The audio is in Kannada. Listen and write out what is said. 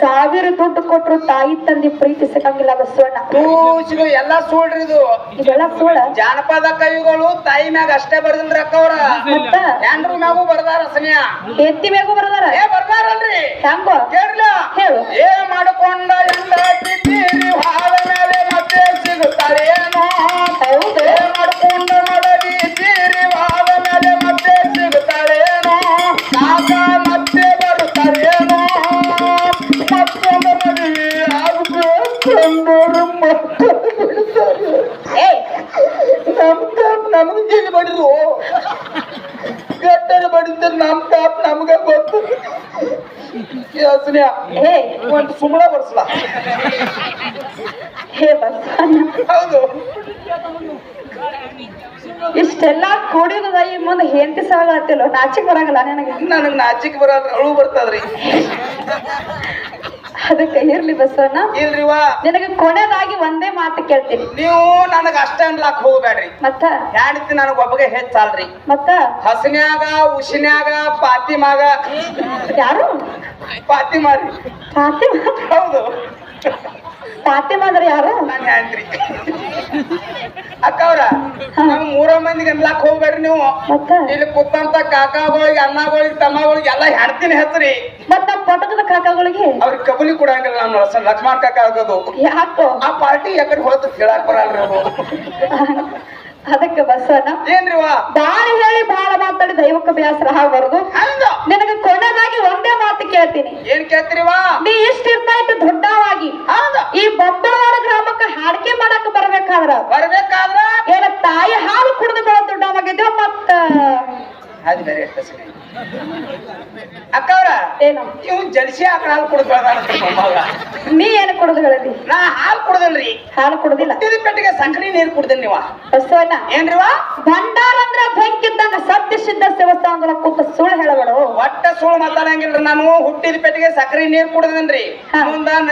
ಸಾವಿರ ದುಡ್ಡು ಕೊಟ್ಟರು ತಾಯಿ ತಂದೆ ಪ್ರೀತಿ ಸಿಗಂಗಿಲ್ಲ ಬಸವಣ್ಣ ಕೂಸಿಗೂ ಎಲ್ಲ ಸುಳ್ರಿ ಇದು. ಇದೆಲ್ಲ ಸುಳ್ಳ? ಜಾನಪದ ಕವಿಗಳು ತಾಯಿ ಮ್ಯಾಗ ಅಷ್ಟೇ ಬರ್ದಿಲ್ಲ ಅಕ್ಕ ಅವ್ರ. ಮತ್ತ? ಹೆಂಡ್ರು ಮ್ಯಾಗೂ ಬರ್ದಾರ ಸಮಯ. ಎತ್ತಿ ಮೇಗೂ ಬರ್ದಾರ? ಏ ಬರ್ದಾರಲ್ರಿ ಹೆಂಗೋ? ಕೇಳ್ಲ ಹೇಳು. ಏ ನಮ್ಗೆ ಜಿಲ್ ಬಡಿದು ಬಡಿದ್ರೆ ನಮ್ ಕಾಪ್ ನಮ್ಗ ಗೊತ್ತು. ಸುಮ್ಮನ ಹೇ ಒಂದು ಸುಮ್ಮಳ ಬರ್ಸಲ? ಹೇ ಹೌದು. ಇಷ್ಟೆಲ್ಲ ಕೂಡಿದ ಈ ಮುಂದೆ ಹೆಂಡತಿ ಸಾಗತ್ತಿಲ್ಲ ನಾಚಿಕ್ ಬರಂಗಿಲ್ಲ ನನಗೆ? ನನಗ್ ನಾಚಿಕ್ ಬರ ಅಳು ಬರ್ತದ್ರಿ. ಅದಕ್ಕೆ ಇರ್ಲಿ ಬಸವಣ್ಣ. ಇಲ್ರಿವಾ ನಿನಗೆ ಕೊನೆದಾಗಿ ಒಂದೇ ಮಾತು ಕೇಳ್ತೀನಿ. ನೀವು ನನಗ ಅಷ್ಟೇ ಅನ್ಲಾಕ್ ಹೋಗ್ಬೇಡ್ರಿ. ಮತ್ತ? ಹೆಂಡತಿ ನನಗ ಒಬ್ಬಗೆ ಹೆಚ್ಚಲ್ರಿ. ಮತ್ತ? ಹಸನ್ಯಾಗ ಉಸಿನ್ಯಾಗ ಪಾತಿಮಾಗ. ಯಾರು? ಪಾತಿಮಾರಿ. ಪಾತಿಮಾ ಹೌದು. ಫಾತಿಮಾ ಮಾದ್ರ ಯಾರು? ನಾನು ಹೇಳ್ತ್ರಿ ಅಕ್ಕವ್ರ ನಮ್ ಮೂರ ಮಂದಿಗೆ ಅನ್ಲಾಕ್ ಹೋಗ್ಬೇಡ್ರಿ ನೀವು. ಮತ್ತ? ಇಲ್ಲಿ ಕುತ್ತಂತ ಕಾಕಾಗಳಿಗೆ ಅಣ್ಣಗಳಿಗೆ ತಮ್ಮಗಳಿಗೆ ಎಲ್ಲ ಹೆಣ್ತಿನ ಹೆಸರಿ. ಮತ್ತ ಪಟಕದ ಕಾಕಾಗಳಿಗೆ? ಅವ್ರಿಗೆ ಕಬಲಿ ಕೊಡಂಗಿಲ್ಲ ನಮ್ಮ ಲಕ್ಷ್ಮಣ್ ಕಾಕ ಆಗೋದು. ಯಾಕೋ? ಆ ಪಾರ್ಟಿ ಯಾಕಡೆ ಹೋದ ಕೇಳಕ್ ಬರಲ್ರಿ ಅದು ಅದಕ್ಕೆ ಬಸ್ವಣ್ಣ ಏನ್ರಿ ವಾ ಬಾಳ ಹೇಳಿ ಬಾಳ ಮಾತಾಡಿ ದೈವಕ್ಕೆ ಬೇಸರ ಹಾಗೆ ಬರೋದು ನಿನಗೆ ಮಾತು ಕೇಳ್ತೀನಿ. ಏನ್ ಕೇಳ್ತೀರಿ ವಾ ನೀ ಇಷ್ಟ ಇರ್ತಾ ಇಟ್ಟು ದೊಡ್ಡವಾಗಿ ಈ ಬೊಬ್ಬಳವಾಡ ಗ್ರಾಮಕ್ಕೆ ಹಾಡಿಕೆ ಮಾಡಕ್ ಬರ್ಬೇಕಾದ್ರ? ಬರ್ಬೇಕಾದ್ರ? ಏನ ತಾಯಿ ಹಾಲು ಕುಡಿದು ಬೆಳ ದೊಡ್ಡವಾಗಿದ್ದೇವ ಮತ್ತ? ಅದು ಬೇರೆ ಇರ್ತದೆ ಸರಿ. ಅಕ್ಕವ್ರ ಏನು? ಇವ್ ಜಲ್ಸಿ ಆಕಳ ಹಾಲು ಕುಡ್ದಾರ ಮೊಮ್ಮಗ ನೀ ಏನು ಕುಡಿದು ಹೇಳದಿ ನಾ ಹಾಲು ಕುಡ್ದಲ್ರಿ. ಹಾಲು ಕುಡುದಿಲ್ಲ. ಹುಟ್ಟಿದ ಪೆಟ್ಟಿಗೆ ಸಕ್ಕರೆ ನೀರು ಕುಡ್ದೇನ್ ನೀವ. ಬಸವಣ್ಣ. ಏನ್ರಿ ವಾ ಭಂಡಾರ ಅಂದ್ರ ಬೆಂಕಿದ್ದಂಗ ಸತ್ಯ ಸಿದ್ಧ ದೇವಸ್ಥಾನದೊಳಗ ಕೂತ ಸುಳ್ಳು ಹೇಳಬೇಡ. ಒಟ್ಟ ಸುಳ್ಳು ಮಾತಾಡಂಗಿಲ್ರಿ ನಾನು ಹುಟ್ಟಿದ ಪೆಟ್ಟಿಗೆ ಸಕ್ಕರೆ ನೀರು ಕುಡ್ದೇನ್ರಿ. ಮುಂದ ನನ್